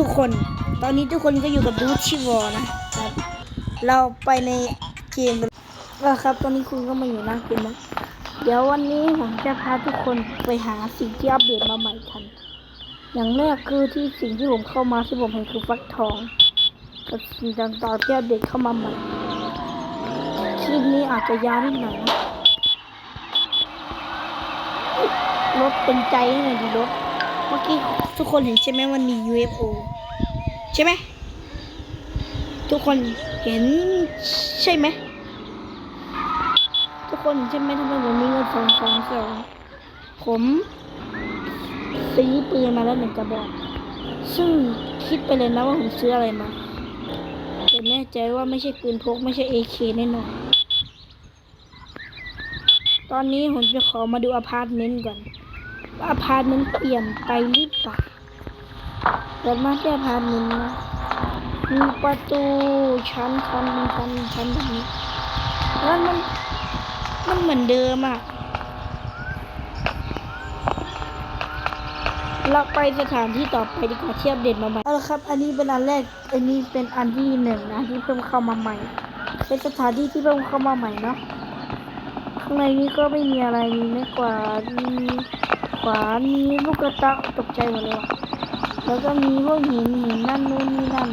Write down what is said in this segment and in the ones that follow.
ทุกๆคน ตอนนี้ทุกคนก็อยู่กับดูชิวอนะครับ เราไปในเกมกันแล้วครับ ตอนนี้คุณก็มาอยู่หน้าเกมแล้วเดี๋ยววันนี้ผมจะพาทุกคนไปหาสิ่งที่อัปเดตมาใหม่กัน อย่างแรกคือที่สิ่งที่ผมเข้ามาที่ผมเห็นคือฟักทองกับสิ่งต่างๆที่อัปเดตเข้ามาใหม่คลิปนี้อาจจะยาวนิดหน่อยรถเป็นใจให้หน่อยดิรถ มื่อกี้ทุกคนเห็นใช่ไหมมันมี UFO ใช่ไหมทุกคนเห็นใช่ไหมทุกคนเห็นใช่ไหมทำไมผมมีเงินสองสองสองผมซื้อปืนมาแล้วหนึ่งกระบอก ซึ่งคิดไปเลยนะว่าผมซื้ออะไรมาแต่แน่ใจว่าไม่ใช่ปืนพกไม่ใช่ AK แน่นอนตอนนี้ผมจะขอมาดูอพาร์ตเมนต์ก่อน ว่าพาร์ตเมนต์เปลี่ยนไปหรือเปล่าเปิดมาที่อพาร์ตเมนต์นะมีประตูชั้นชั้นชั้นชั้นแบบนี้แล้วมันมันเหมือนเดิมอะเราไปสถานที่ต่อไปดีกว่าเที่อัปเดตมาใหม่เอาละครับ อันนี้เป็นอันแรก อันนี้เป็นอันที่หนึ่งนะที่เพิ่มเข้ามาใหม่ เป็นสถานที่ที่เพิ่มเข้ามาใหม่เนาะข้างในนี้ก็ไม่มีอะไรมีไม้กว่ามี ขวา มีลูกกระตะตกใจหมดเลยว่ะแล้วก็มีพวกหินหินนั่นนู่นนี่นั่น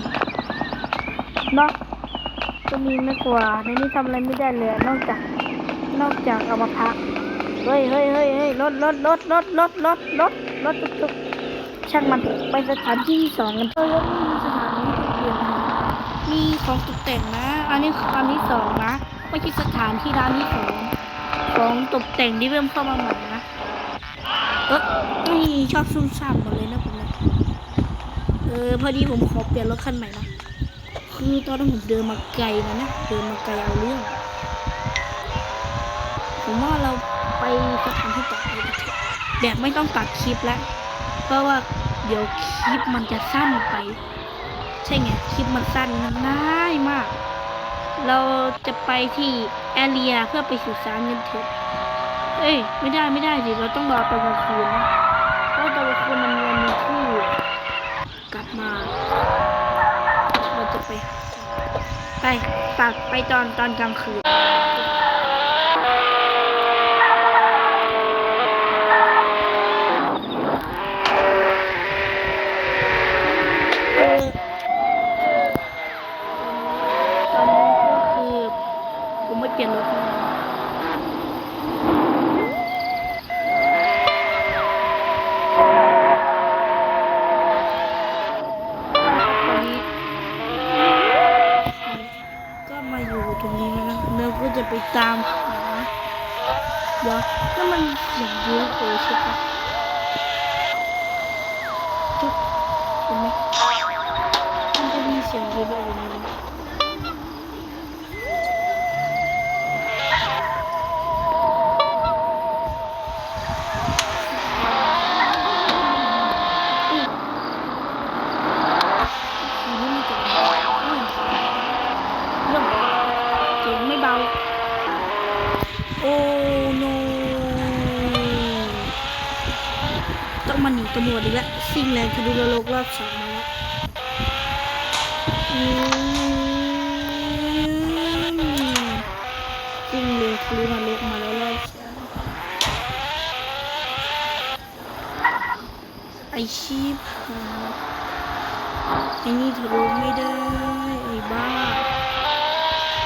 เนาะก็มีไม้กวาในนี้ทำอะไรไม่ได้เลยนอกจาก นอกจากเอามาพักเฮ้ยเฮ้ยเฮ้ยเฮ้ยรถรถรถรถรถรถรถรถตุ๊กตุ๊กช่างมันถอะไปสถานที่ที่สองกันเออแล้วมีสถานที่ที่เปลี่ยนมีของตกแต่งนะ อันนี้อันที่สองนะไม่ใช่สถานที่ร้านที่สองของตกแต่งที่เริ่มเข้ามาใหม่นะ เออไม่ชอบซุ่มซ่ามหมดเลยนะผมเนี่ยเออพอดีผมขอเปลี่ยนรถคันใหม่นะคือตอนนั้นผมเดินมาไกลนะนะเดินมาไกลเอาเรื่องผมว่าเราไปสถานที่ต่อไปกันเถอะแบบไม่ต้องตัดคลิปแล้วเพราะว่าเดี๋ยวคลิปมันจะสั้นไป ใช่ไงคลิปมันสั้นง่ายมาก เราจะไปที่แอเรียเพื่อไปสื่อสารกันเถอะ เอ้ย ไม่ได้ไม่ได้สิเราต้องรอตอนกลางคืนนะเพราะตอนกลางคืนมันมีวันมีคู่กลับมาเราจะไป ไปตัดไปตอนตอนกลางคืน เราก็จะไปตามหาเดี๋ยวนั่นมันเสียงเยอะเลยใช่ปะจุ๊บเห็นไหมมันจะมีเสียงเยอะแบบนี้อุ๊ย ต้องมาหนีตำรวจอีกแล้วสิ่งแรงคดีโลกรอบสองมาแล้วอืมจริงเลคลืมาลุกมาแล้วรอบสองไอชีพไอนี่ทะลุไม่ได้ ไอบ้า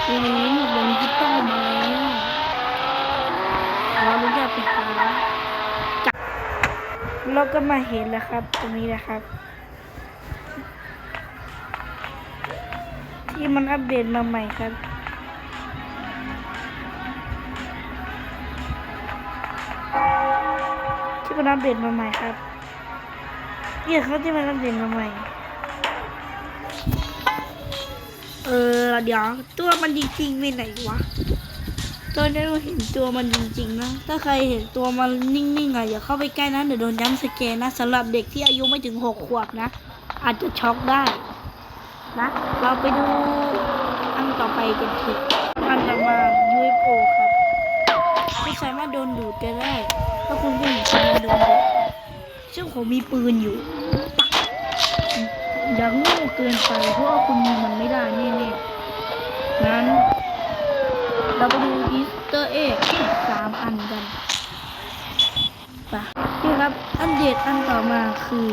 โอ้หมดเลยที่ต้องมาแล้วขออนุญาตไปหา เราก็มาเห็นแล้วครับ ตรงนี้นะครับ ที่มันอัปเดตมาใหม่ครับ ที่มันอัปเดตมาใหม่ครับเนี่ยเขาที่มันอัปเดตมาใหม่เออเดี๋ยวตัวมันจริงๆไปไหนวะ ตอนนี้เราเห็นตัวมันจริงๆนะ ถ้าใครเห็นตัวมันนิ่งๆอะอย่าเข้าไปใกล้นะเดี๋ยวโดนย้ำสแกนนะสำหรับเด็กที่อายุไม่ถึงหกขวบนะ อาจจะช็อกได้นะ เราไปดูอันต่อไปกันเถอะอันต่อมา UFO ครับไม่สามารถโดนดูดก็ได้ถ้าคุณผู้หญิงสามารโดนดูดซึ่งผมมีปืนอยู่ปักอย่าโง่เกินไปเพราะว่าคุณยิงมันไม่ได้แน่ๆงั้น เราไปดูอีสเตอร์เอ็กสามอันกันไปนี่ครับ อัปเดตอันต่อมาคือ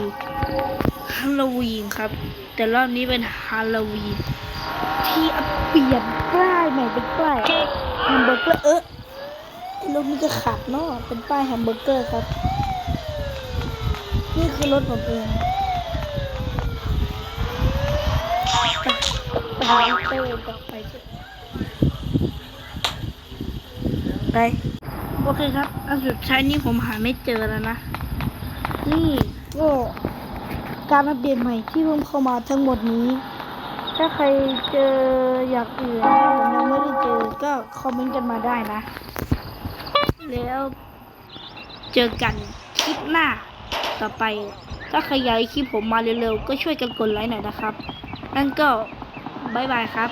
ฮาโลวีนครับ แต่รอบนี้เป็นฮาโลวีนที่เปลี่ยนป้ายใหม่เป็นป้ายแฮมเบอร์เกอร์เออไอรถมันจะขับเนาะเป็นป้ายแฮมเบอร์เกอร์ครับ นี่คือรถผมเองไปไปหาอีเตอร์ไปเถอะ ไป โอเคครับอันสุดท้ายนี้ผมหาไม่เจอแล้วนะ นี่ก็การอัปเดตใหม่ที่เพิ่มเข้ามาทั้งหมดนี้ ถ้าใครเจออยากอื่นที่ผมยังไม่ได้เจอก็คอมเมนต์กันมาได้นะ แล้วเจอกันคลิปหน้าต่อไป ถ้าใครอยากให้คลิปผมมาเร็วๆ ก็ช่วยกันกดไลค์หน่อยนะครับ นั่นก็บายบายครับ